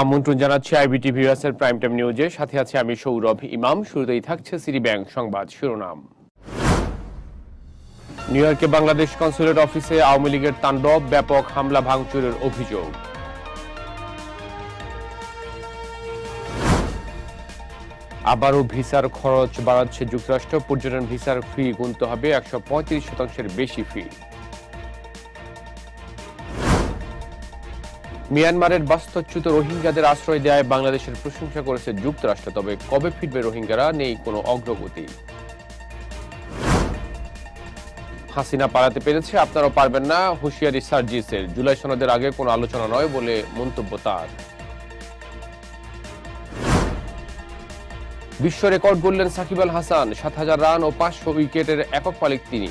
আমন্ত্রণ জানাচ্ছি iBT ভিউয়ার্সের prime time নিউজে। সাথে আছে আমি সৌরভ ইমাম। শুরুতেই থাকছে সিটি ব্যাংক সংবাদ শিরোনাম। নিউ ইয়র্কে বাংলাদেশ কনসুলেট অফিসে আওয়ামী লীগের তাণ্ডব, ব্যাপক হামলা, ভাঙচুরের অভিযোগ। আবারও ভিসার খরচ বাড়াচ্ছে যুক্তরাষ্ট্র। পর্যটন ভিসার ফি গুনতে হবে একশো পঁয়ত্রিশ শতাংশের বেশি ফি। মিয়ানমারের বাস্তুচ্যুত রোহিঙ্গাদের আশ্রয় দেয় বাংলাদেশের প্রশংসা করেছে যুক্তরাষ্ট্র, তবে কবে ফিরবে রোহিঙ্গারা নেই কোনো অগ্রগতি। হাসিনা পালাতে পেরেছে, আপনারাও পারবেন না, হুঁশিয়ারি সার্জিসের। জুলাই সনদের আগে কোনো আলোচনা নয় বলে মন্তব্য তার। বিশ্ব রেকর্ড গড়লেন সাকিব আল হাসান, সাত হাজার রান ও পাঁচশো উইকেটের একক মালিক তিনি।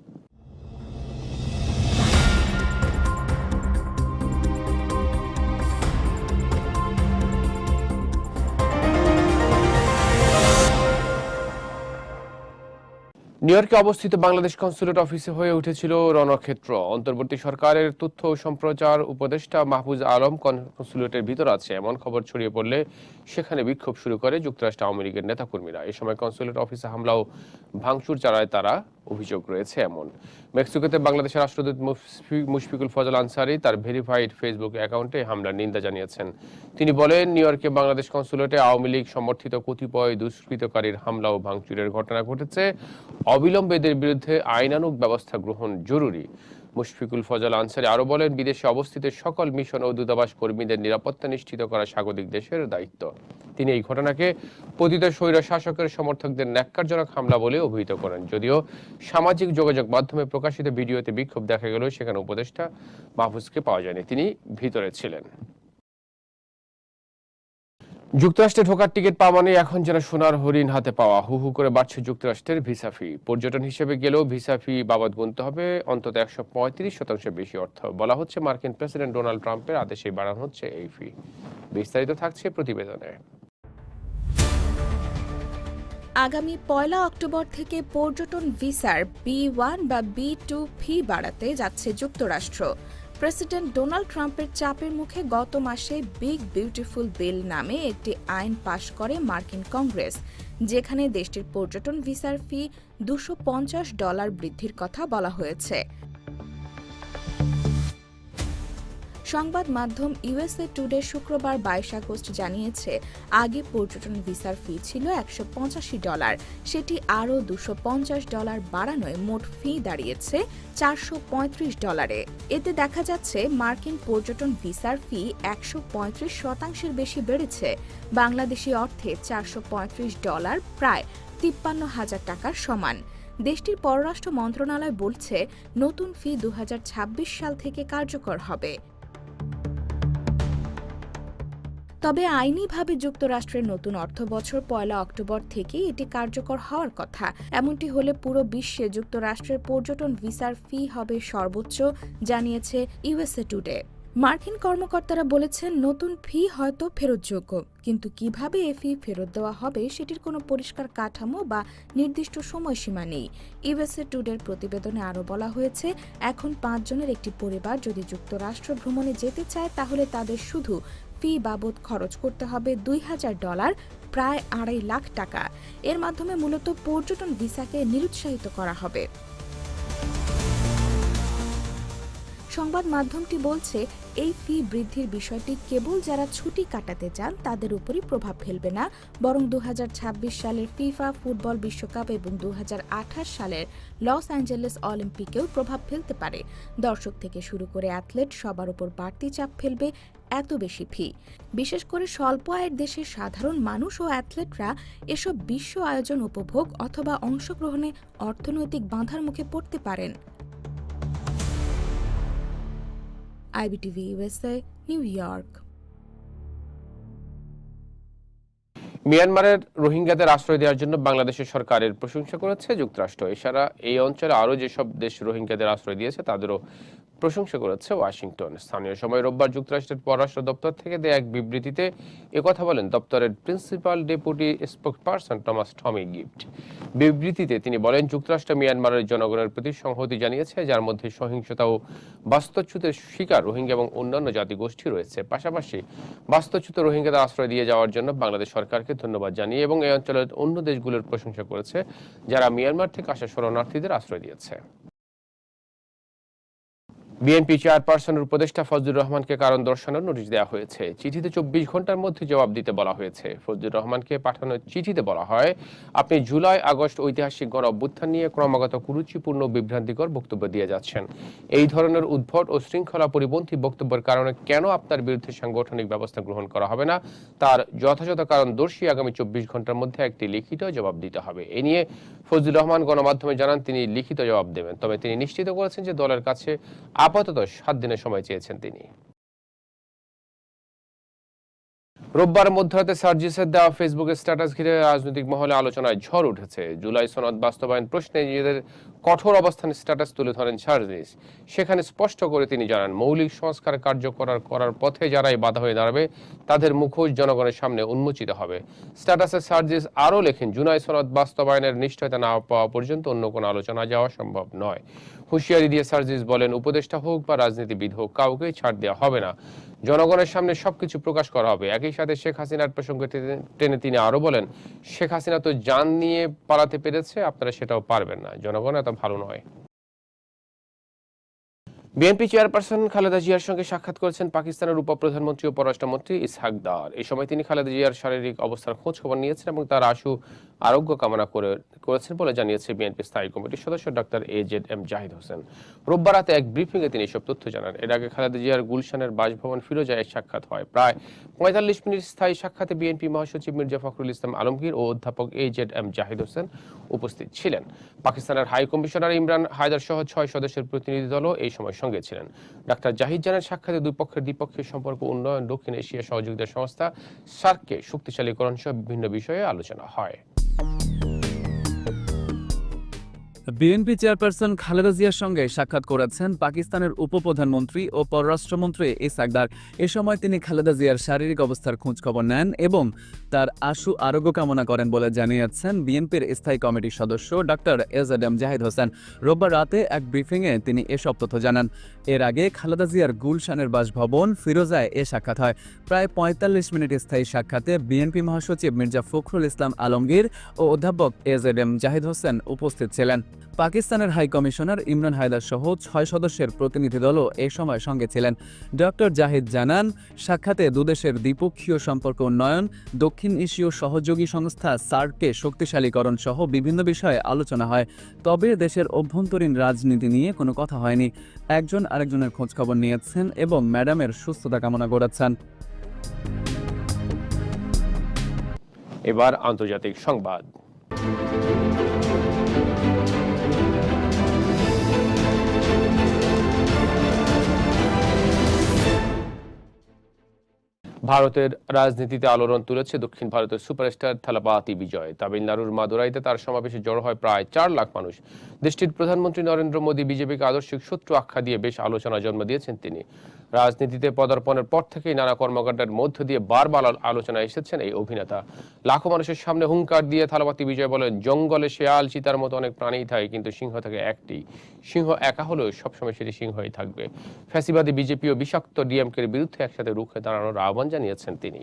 নিউ ইয়র্কে অবস্থিত বাংলাদেশ কনসুলেট অফিসে হয়ে উঠেছিল রণক্ষেত্র। অন্তর্বর্তী সরকারের তথ্য ও সম্প্রচার উপদেষ্টা মাহফুজ আলম কনসুলেটের ভিতর আছে। এমন খবর ছড়িয়ে পড়লে সেখানে বিক্ষোভ শুরু করে যুক্তরাষ্ট্র আওয়ামী লীগের নেতাকর্মীরা। এই সময় কনসুলেট অফিসে হামলাও ভাঙচুর চালায় তারা। অভিযোগ রয়েছে এমন। মেক্সিকোতে বাংলাদেশের রাষ্ট্রদূত মুশফিকুল ফজল আনসারি তার ভেরিফাইড ফেসবুক অ্যাকাউন্টে হামলার নিন্দা জানিয়েছেন। তিনি বলেন, নিউ ইয়র্কে বাংলাদেশ কনসুলেটে আওয়ামী লীগ সমর্থিত কতিপয় দুষ্কৃতকারীর হামলা ও ভাঙচুরের ঘটনা ঘটেছে। অবিলম্বেদের বিরুদ্ধে আইনানুগ ব্যবস্থা গ্রহণ জরুরি। মুশফিকুল ফজল আনসারি আরও বলেন, বিদেশে অবস্থিত সকল মিশন ও দূতাবাস কর্মীদের নিরাপত্তা নিশ্চিত করা স্বাগতিক দেশের দায়িত্ব। তিনি এই ঘটনাকে পতিত স্বৈর শাসকের সমর্থকদের ন্যাক্কারজনক হামলা বলে অভিহিত করেন। যদিও সামাজিক যোগাযোগ মাধ্যমে প্রকাশিত ভিডিওতে বিক্ষোভ দেখা গেলেও সেখানে উপদেষ্টা মাহফুজকে পাওয়া যায়নি। তিনি ভিতরে ছিলেন। যুক্তরাষ্ট্রে ঢোকার টিকিট পাওয়া মানে এখন যেন সোনার হরিণ হাতে পাওয়া। হু হু করে বাড়ছে যুক্তরাষ্ট্রের ভিসা ফি। পর্যটন হিসেবে গেলেও ভিসা ফি বাবদ গুনতে হবে। অন্তত একশো পঁয়ত্রিশ শতাংশের বেশি অর্থ। বলা হচ্ছে মার্কিন প্রেসিডেন্ট ডোনাল্ড ট্রাম্পের আদেশে বাড়ানো হচ্ছে এই ফি। বিস্তারিত থাকছে প্রতিবেদনে। আগামী পয়লা অক্টোবর থেকে পর্যটন ভিসার বি ওয়ান বা বি টু ফি বাড়াতে যাচ্ছে যুক্তরাষ্ট্র। প্রেসিডেন্ট ডোনাল্ড ট্রাম্পের চাপের মুখে গত মাসে বিগ বিউটিফুল বিল নামে একটি আইন পাশ করে মার্কিন কংগ্রেস, যেখানে দেশটির পর্যটন ভিসার ফি দুশো ডলার বৃদ্ধির কথা বলা হয়েছে। সংবাদ মাধ্যম ইউএসএ টুডে শুক্রবার বাইশ আগস্ট জানিয়েছে, আগে পর্যটন ভিসার ফি ছিল একশো পঁচাশি ডলার। সেটি আরও দুশো পঞ্চাশ ডলার বাড়ানোয় মোট ফি দাঁড়িয়েছে চারশো পঁয়ত্রিশ ডলারে। এতে দেখা যাচ্ছে, মার্কিন পর্যটন ভিসার ফি একশো পঁয়ত্রিশ শতাংশের বেশি বেড়েছে। বাংলাদেশি অর্থে চারশো পঁয়ত্রিশ ডলার, প্রায় তিপ্পান্ন হাজার টাকার সমান। দেশটির পররাষ্ট্র মন্ত্রণালয় বলছে, নতুন ফি দু হাজার ছাব্বিশ সাল থেকে কার্যকর হবে। তবে আইনিভাবে যুক্তরাষ্ট্রের নতুন অর্থ বছর পয়লা অক্টোবর থেকে এটি কার্যকর হওয়ার কথা। এমনটি হলে পুরো বিশ্বে যুক্তরাষ্ট্রের পর্যটন ভিসার ফি হবে সর্বোচ্চ, জানিয়েছে ইউএসএ টুডে। মার্কিন কর্মকর্তারা বলেছেন, নতুন ফি হয়তো ফেরতযোগ্য, কিন্তু কীভাবে এ ফি ফেরত দেওয়া হবে সেটির কোনো পরিষ্কার কাঠামো বা নির্দিষ্ট সময়সীমা নেই। ইউএসএ টুডের প্রতিবেদনে আরও বলা হয়েছে, এখন পাঁচজনের একটি পরিবার যদি যুক্তরাষ্ট্র ভ্রমণে যেতে চায়, তাহলে তাদের শুধু ফি বাবদ খরচ করতে হবে দুই হাজার ডলার, প্রায় আড়াই লাখ টাকা। এর মাধ্যমে মূলত পর্যটন ভিসাকে নিরুৎসাহিত করা হবে। সংবাদ মাধ্যমটি বলছে, এই ফি বৃদ্ধির বিষয়টি কেবল যারা ছুটি কাটাতে চান তাদের উপরই প্রভাব ফেলবে না, বরং দু হাজার ছাব্বিশ সালের ফিফা, ফুটবল বিশ্বকাপ এবং দু হাজার আঠাশ সালের লস অ্যাঞ্জেলেস অলিম্পিকেও প্রভাব ফেলতে পারে। দর্শক থেকে শুরু করে অ্যাথলেট সবার উপর বাড়তি চাপ ফেলবে এত বেশি ফি বিশেষ করে স্বল্প আয়ের দেশের সাধারণ মানুষ ও অ্যাথলেটরা এসব বিশ্ব আয়োজন উপভোগ অথবা অংশগ্রহণে অর্থনৈতিক বাধার মুখে পড়তে পারেন। IBTV USA New York. মিয়ানমারের রোহিঙ্গাদের আশ্রয় দেওয়ার জন্য বাংলাদেশের সরকারের প্রশংসা করেছে যুক্তরাষ্ট্র। এছাড়া এই অঞ্চলে আরও যেসব দেশ রোহিঙ্গাদের আশ্রয় দিয়েছে, তাদেরও প্রশংসা করেছে ওয়াশিংটন। স্থানীয় সময় রোববার যুক্তরাষ্ট্রের পররাষ্ট্র দপ্তর থেকে দেয়া এক বিবৃতিতে একথা বলেন দপ্তরের principal deputy spokesperson Thomas Tommy Gift. বিবৃতিতে তিনি বলেন, যুক্তরাষ্ট্র মিয়ানমারের জনগণের প্রতি সংহতি জানিয়েছে, যার মধ্যে সহিংসতা ও বাস্তুচ্যুতের শিকার রোহিঙ্গা এবং অন্যান্য জাতিগোষ্ঠী রয়েছে। পাশাপাশি বাস্তুচ্যুত রোহিঙ্গাদের আশ্রয় দিয়ে যাওয়ার জন্য বাংলাদেশ সরকারকে ধন্যবাদ জানিয়ে এবং এই অঞ্চলের অন্য দেশগুলোর প্রশংসা করেছে, যারা মিয়ানমার থেকে আসা শরণার্থীদের আশ্রয় দিয়েছে। বিএনপি চেয়ারপারসনের উপদেষ্টা ফজলুর রহমানকে কারণ দর্শানোর নোটিশ দেওয়া হয়েছে। চিঠিতে চব্বিশ ঘণ্টার মধ্যে জবাব দিতে বলা হয়েছে। ফজলুর রহমানকে পাঠানো চিঠিতে বলা হয়, আপনি জুলাই, আগস্ট ঐতিহাসিক গণ অভ্যুত্থান নিয়ে ক্রমাগত কুরুচিপূর্ণ, বিভ্রান্তিকর বক্তব্য দিয়ে যাচ্ছেন। এই ধরনের উদ্ভট ও শৃঙ্খলা পরিপন্থী বক্তব্যের কারণে কেন আপনার বিরুদ্ধে সাংগঠনিক ব্যবস্থা গ্রহণ করা হবে না? তার যথাযথ কারণ দর্শী আগামী চব্বিশ ঘণ্টার মধ্যে একটি লিখিত জবাব দিতে হবে। এ নিয়ে ফজলুর রহমান গণমাধ্যমে জানান, তিনি লিখিত জবাব দেবেন। তবে তিনি নিশ্চিত করেছেন যে দলের কাছে আপাতত সাত দিনের সময় চেয়েছেন তিনি। রোববার মধ্যরাতে সার্জিসের দেওয়া ফেসবুকে স্ট্যাটাস ঘিরে রাজনৈতিক মহলে আলোচনায় ঝড় উঠেছে। জুলাই সনদ বাস্তবায়ন প্রশ্নে নিজেদের কঠোর অবস্থানের স্ট্যাটাস তুলে ধরেন সার্জিস। সেখানে স্পষ্ট করে তিনি জানান, মৌলিক সংস্কার কার্যকর করার পথে যারাই বাধা হয়ে দাঁড়াবে, তাদের মুখোশ জনগণের সামনে উন্মোচিত হবে। স্ট্যাটাসে সার্জিস আরও লেখেন, জুলাই সনদ বাস্তবায়নের নিশ্চয়তা না পাওয়া পর্যন্ত অন্য কোনো আলোচনা যাওয়া সম্ভব নয়। হুঁশিয়ারি দিয়ে সার্জিস বলেন, উপদেষ্টা হোক বা রাজনীতিবিদ হোক কাউকেই ছাড় দেওয়া হবে না। জনগণের সামনে সবকিছু প্রকাশ করা হবে। একই সাথে শেখ হাসিনার প্রসঙ্গে টেনে- তিনি আরও বলেন, শেখ হাসিনা তো যান নিয়ে পালাতে পেরেছে, আপনারা সেটাও পারবেন না। জনগণ এত ভালো নয়। বিএনপি চেয়ারপারসন খালেদা জিয়ার সঙ্গে সাক্ষাৎ করেছেন পাকিস্তানের উপপ্রধানমন্ত্রী ও পররাষ্ট্রমন্ত্রী ইসহাক দার। এই সময় তিনি খালেদা জিয়ার শারীরিক অবস্থার খোঁজ খবর নিয়েছেন এবং তার আশু আরোগ্য কামনা করে, করেছেন বলে জানিয়েছে বিএনপি স্থায়ী কমিটির সদস্য doctor A Z M Zahid Hossain. রোববার রাতে এক ব্রিফিংয়ে তিনি এসব তথ্য জানান। এর আগে খালেদা জিয়ার গুলশানের বাসভবন ফিরোজায় সাক্ষাৎ হয়। প্রায় পঁয়তাল্লিশ মিনিট স্থায়ী সাক্ষাতে বিএনপি মহাসচিব মির্জা ফখরুল ইসলাম আলমগীর ও অধ্যাপক A Z M Zahid Hossain উপস্থিত ছিলেন। পাকিস্তানের হাই কমিশনার ইমরান হায়দার সহ ছয় সদস্যের প্রতিনিধি দলও এই সময় সঙ্গে ছিলেন। ডাক্তার জাহিদ জানের সাক্ষাতে দুই পক্ষের দ্বিপক্ষীয় সম্পর্ক উন্নয়ন, দক্ষিণ এশিয়া সহযোগিতা সংস্থা সার্ককে শক্তিশালীকরণ সহ বিভিন্ন বিষয়ে আলোচনা হয়। বিএনপি চেয়ারপারসন খালেদা জিয়ার সঙ্গে সাক্ষাৎ করেছেন পাকিস্তানের উপপ্রধানমন্ত্রী ও পররাষ্ট্রমন্ত্রী ইসাকদার এ সময় তিনি খালেদা জিয়ার শারীরিক অবস্থার খোঁজখবর নেন এবং তার আশু আরোগ্য কামনা করেন বলে জানিয়েছেন বিএনপির স্থায়ী কমিটির সদস্য doctor A Z M Zahid Hossain. রোববার রাতে এক ব্রিফিংয়ে তিনি এসব তথ্য জানান। এর আগে খালেদা জিয়ার গুলশানের বাসভবন ফিরোজায় এ সাক্ষাৎ হয়। প্রায় পঁয়তাল্লিশ মিনিট স্থায়ী সাক্ষাতে বিএনপি মহাসচিব মির্জা ফখরুল ইসলাম আলমগীর ও অধ্যাপক এজেড এম জাহিদ হোসেন উপস্থিত ছিলেন। পাকিস্তানের হাই কমিশনার ইমরান হায়দার সহ ছয় সদস্যের প্রতিনিধি দলও এ সময় সঙ্গে ছিলেন। ডক্টর জাহিদ জানান, সাক্ষাতে দুদেশের দ্বিপক্ষীয় সম্পর্ক উন্নয়ন, দক্ষিণ এশীয় সহযোগী সংস্থা সার্ককে শক্তিশালীকরণ সহ বিভিন্ন বিষয়ে আলোচনা হয়। তবে দেশের অভ্যন্তরীণ রাজনীতি নিয়ে কোনো কথা হয়নি। একজন আরেকজনের খোঁজখবর নিয়েছেন এবং ম্যাডামের সুস্থতা কামনা করেছেন। এবার আন্তর্জাতিক সংবাদ। ভারতের রাজনীতিতে আলোড়ন তুলেছে দক্ষিণ ভারতের সুপারস্টার থালাপাতি বিজয়। তামিলনাড়ুর মাদুরাইতে তার সমাবেশে জড়ো হয় প্রায় চার লাখ মানুষ। দেশটির প্রধানমন্ত্রী নরেন্দ্র মোদী বিজেপিকে আদর্শিক শত্রু আখ্যা দিয়ে বেশ আলোচনা জন্ম দিয়েছেন তিনি। রাজনীতিতে পদার্পণের পর থেকেই নানা কর্মকাণ্ডের মধ্য দিয়ে বারবার আলোচনা আলোচনায় এসেছেন এই অভিনেতা। লাখো মানুষের সামনে হুঙ্কার দিয়ে থালাপাতি বিজয় বলেন, জঙ্গলে শেয়াল, চিতার মতো অনেক প্রাণীই থাকে, কিন্তু সিংহ থেকে একটি। সিংহ একা হলেও সবসময় সেটি সিংহই থাকবে। ফ্যাসিবাদী বিজেপি ও বিষাক্ত ডিএমকের বিরুদ্ধে একসাথে রুখে দাঁড়ানোর আহ্বান জানিয়েছেন তিনি।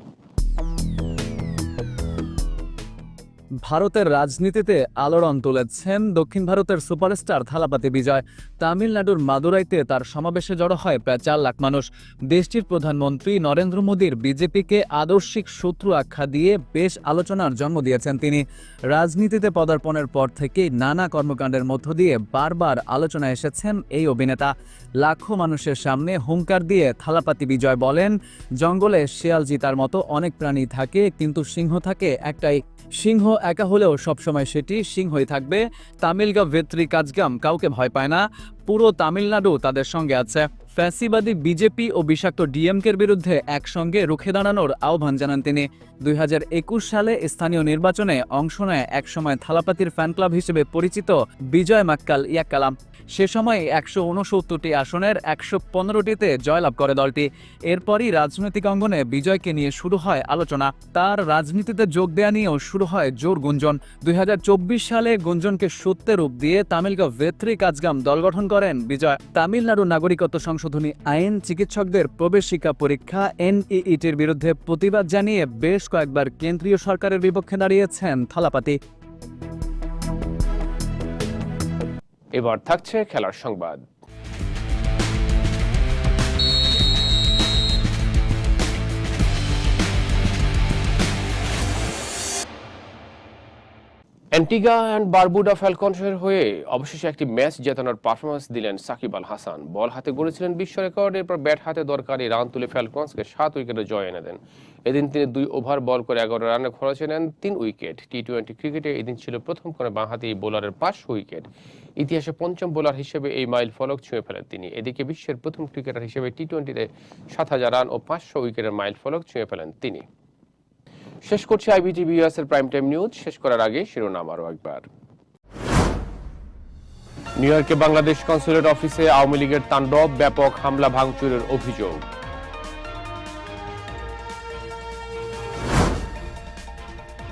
ভারতের রাজনীতিতে আলোড়ন তুলেছেন দক্ষিণ ভারতের সুপারস্টার থালাপাতি বিজয়। তামিলনাড়ুর মাদুরাইতে তার সমাবেশে জড়ো হয় প্রায় চার লাখ মানুষ। দেশটির প্রধানমন্ত্রী নরেন্দ্র মোদীর বিজেপিকে আদর্শিক শত্রু আখ্যা দিয়ে বেশ আলোচনার জন্ম দিয়েছেন তিনি। রাজনীতিতে পদার্পণের পর থেকেই নানা কর্মকাণ্ডের মধ্য দিয়ে বারবার আলোচনায় এসেছেন এই অভিনেতা। লাখো মানুষের সামনে হুঙ্কার দিয়ে থালাপাতি বিজয় বলেন, জঙ্গলে শেয়াল জিতার মতো অনেক প্রাণী থাকে, কিন্তু সিংহ থাকে একটাই সিংহ একা হলেও সবসময় সেটি সিংহই থাকবে। তামিলগা ভেত্রী কাজগাম কাউকে ভয় পায় না। পুরো তামিলনাড়ু তাদের সঙ্গে আছে। ফ্যাসিবাদী বিজেপি ও বিষাক্ত ডিএমকের বিরুদ্ধে একসঙ্গে রুখে দাঁড়ানোর আহ্বান জানান তিনি। দুই হাজার একুশ সালে স্থানীয় নির্বাচনে অংশ নেয় একসময় থালাপাতির ফ্যান ক্লাব হিসেবে পরিচিত বিজয় মাক্কাল ইয়াক্কালাম। সে সময় একশো উনসত্তরটি আসনের একশো পনেরোটিতে জয়লাভ করে দলটি। এরপরই রাজনৈতিক অঙ্গনে বিজয়কে নিয়ে শুরু হয় আলোচনা। তার রাজনীতিতে যোগ দেয়া নিয়েও শুরু হয় জোর গুঞ্জন। দুই হাজার চব্বিশ সালে গুঞ্জনকে সত্যে রূপ দিয়ে তামিলগাঁও ভেত্রি কাজগাম দল গঠন করেন বিজয়। তামিলনাড়ু নাগরিকত্ব সংশোধনী আইন চিকিৎসকদের প্রবেশিকা পরীক্ষা এনইইটির বিরুদ্ধে প্রতিবাদ জানিয়ে বেশ কয়েকবার কেন্দ্রীয় সরকারের বিপক্ষে দাঁড়িয়েছেন থালাপাতি। এবার থাকছে খেলার সংবাদ। অ্যান্টিগা অ্যান্ড বারবুডা ফ্যালকনসের হয়ে অবশেষে একটি ম্যাচ জেতানোর পারফরমেন্স দিলেন সাকিব আল হাসান। বল হাতে গড়েছিলেন বিশ্ব রেকর্ড, এরপর ব্যাট হাতে দরকারি রান তুলে ফ্যালকনসকে সাত উইকেটে জয় এনে দেন। এদিন তিনি দুই ওভার বল করে এগারো রানে খরচে নেন, তিন উইকেট। টি টোয়েন্টি ক্রিকেটে এদিন ছিল প্রথম করে বাঁহাতি বোলারের পাঁচশো উইকেট। ইতিহাসে পঞ্চম বোলার হিসেবে এই মাইল ফলক ছুঁয়ে ফেলেন তিনি। এদিকে বিশ্বের প্রথম ক্রিকেটার হিসেবে টি টোয়েন্টিতে সাত হাজার রান ও পাঁচশো উইকেটের মাইল ফলক ছুঁয়ে ফেলেন তিনি। শেষ করছি আইবিটিভি ইউএস এর প্রাইম টাইম নিউজ শেষ করার আগে শিরোনাম আরও একবার। নিউ ইয়র্কে বাংলাদেশ কনসুলেট অফিসে আওয়ামী লীগের তাণ্ডব, ব্যাপক হামলা ভাঙচুরের অভিযোগ।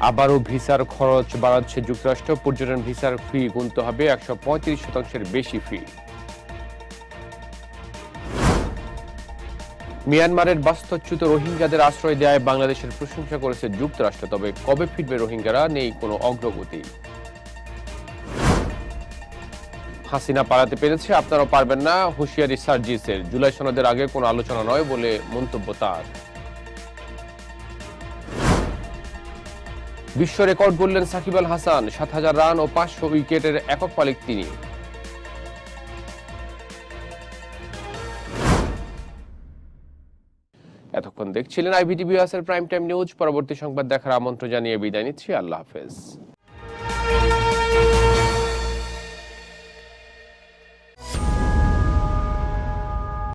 আবারও ভিসার খরচ বাড়াচ্ছে যুক্তরাষ্ট্র, পর্যটন ভিসার ফি গুনতে হবে একশো পঁয়ত্রিশ শতাংশের বেশি ফি। মিয়ানমারের বাস্তুচ্যুত রোহিঙ্গাদের আশ্রয় দেয় বাংলাদেশের প্রশংসা করেছে যুক্তরাষ্ট্র, তবে কবে ফিরবে রোহিঙ্গারা নেই কোনো অগ্রগতি। হাসিনা পালাতে পেরেছে, আপনারাও পারবেন না, হুঁশিয়ারি সার্জিসের। জুলাই সনদের আগে কোনো আলোচনা নয় বলে মন্তব্য তার। বিশ্ব রেকর্ড গড়লেন সাকিব আল হাসান, সাত হাজার রান ও পাঁচশো উইকেটের একক মালিক তিনি। দেখছিলেন আইবিটিভি প্রাইম টাইম নিউজ। পরবর্তী সংবাদ দেখার আমন্ত্রণ জানিয়ে বিদায় নিচ্ছি। আল্লাহ হাফেজ।